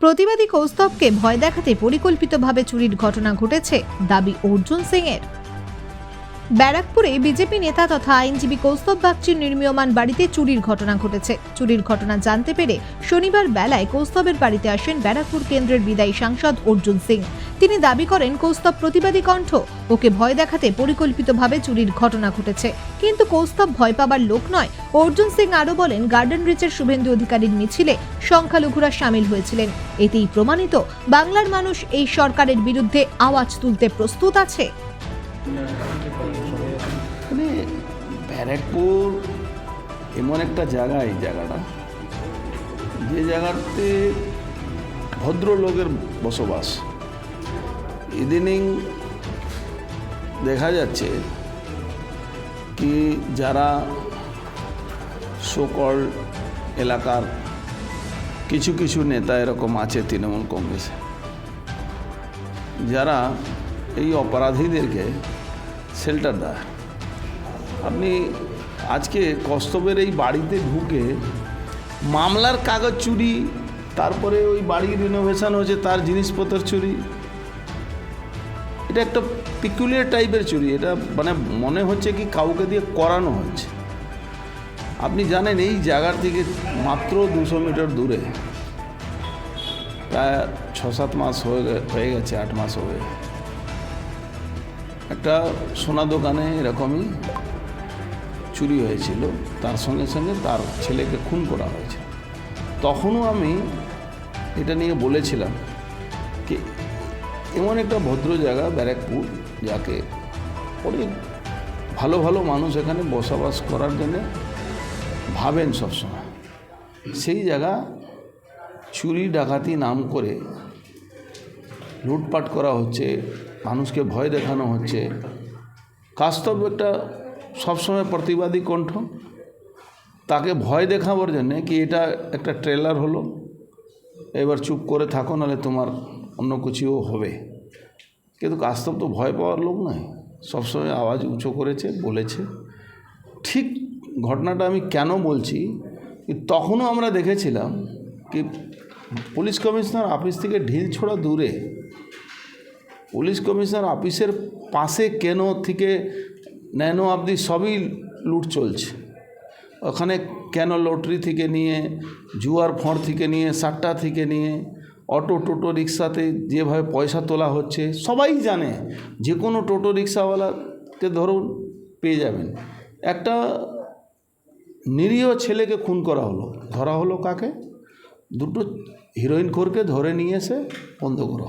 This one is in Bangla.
প্রতিবাদী কৌস্তবকে ভয় দেখাতে পরিকল্পিতভাবে চুরির ঘটনা ঘটেছে দাবি অর্জুন সিং এর ব্যারাকপুরে বিজেপি নেতা তথা আইনজীবী কৌস্তব বাগচির নির্মীয়মান বাড়িতে চুরির ঘটনা ঘটেছে। চুরির ঘটনা জানতে পেরে শনিবার বেলায় কৌস্তবের বাড়িতে আসেন ব্যারাকপুর কেন্দ্রের বিদায়ী সাংসদ অর্জুন সিং। তিনি দাবি করেন, কৌস্তব প্রতিবাদী কণ্ঠ, ওকে ভয় দেখাতে পরিকল্পিতভাবে চুরির ঘটনা ঘটেছে। কিন্তু কৌস্তব ভয় পাবার লোক নয়। অর্জুন সিং আরও বলেন, গার্ডেন রিচের শুভেন্দু অধিকারীর মিছিলে সংখ্যালঘুরা সামিল হয়েছিলেন। এতেই প্রমাণিত, বাংলার মানুষ এই সরকারের বিরুদ্ধে আওয়াজ তুলতে প্রস্তুত আছে। মানে ব্যারাকপুর এমন একটা জায়গা এই জায়গাটা। যে জায়গাতে ভদ্রলোকের বসবাস। ইদানিং দেখা যাচ্ছে কি যারা সকল এলাকার কিছু কিছু নেতা এরকম আছে তৃণমূল কংগ্রেসে। যারা এই অপরাধীদেরকে শেল্টার দেয় আপনি আজকে কস্তবের এই বাড়িতে ঢুকে মামলার কাগজ চুরি, তারপরে ওই বাড়ি রিনোভেশন হয়েছে, তার জিনিসপত্র চুরি। এটা একটা পিকুলিয়ার টাইপের চুরি। এটা মানে মনে হচ্ছে কি কাউকে দিয়ে করানো হচ্ছে আপনি জানেন এই জায়গার থেকে মাত্র দুশো মিটার দূরে, প্রায় ছ সাত মাস হয়ে হয়ে গেছে, আট মাস হয়ে। একটা সোনা দোকানে এরকমই চুরি হয়েছিল। তার সঙ্গে সঙ্গে তার ছেলেকে খুন করা হয়েছে তখনও আমি এটা নিয়ে বলেছিলাম কি, এমন একটা ভদ্র জায়গা, ব্যারাকপুর, যাকে অনেক ভালো ভালো মানুষ এখানে বসবাস করার জন্য ভাবেন সবসময়। সেই জায়গা চুরি, ডাকাতি নাম করে লুটপাট করা হচ্ছে, মানুষকে ভয় দেখানো হচ্ছে। কাস্তব একটা সবসময় প্রতিবাদী কণ্ঠ। তাকে ভয় দেখাবার জন্যে কি এটা একটা ট্রেলার হলো? এবার চুপ করে থাকো, নাহলে তোমার অন্য কিছুও হবে। কিন্তু কাস্তব তো ভয় পাওয়ার লোক নয়। সবসময় আওয়াজ উঁচু করেছে, বলেছে। ঠিক ঘটনাটা আমি কেন বলছি? তখনও আমরা দেখেছিলাম কি পুলিশ কমিশনার অফিস থেকে ঢিল ছোড়া দূরে। পুলিশ কমিশনার অফিসের পাশে কেন থেকে ন্যানো অবধি সবই লুট চলছে? ওখানে কেন লটারি থেকে নিয়ে, জুয়ার ফঁড় থেকে নিয়ে, সাট্টা থেকে নিয়ে, অটো, টোটো রিক্সাতে যেভাবে পয়সা তোলা হচ্ছে, সবাই জানে যে কোনো টোটো রিক্সাওয়ালাকে ধরুন পেয়ে যাবেন। একটা নিরীহ ছেলেকে খুন করা হলো। ধরা হলো কাকে? দুটো হিরোইন খোরকে ধরে নিয়ে এসে বন্ধ করো।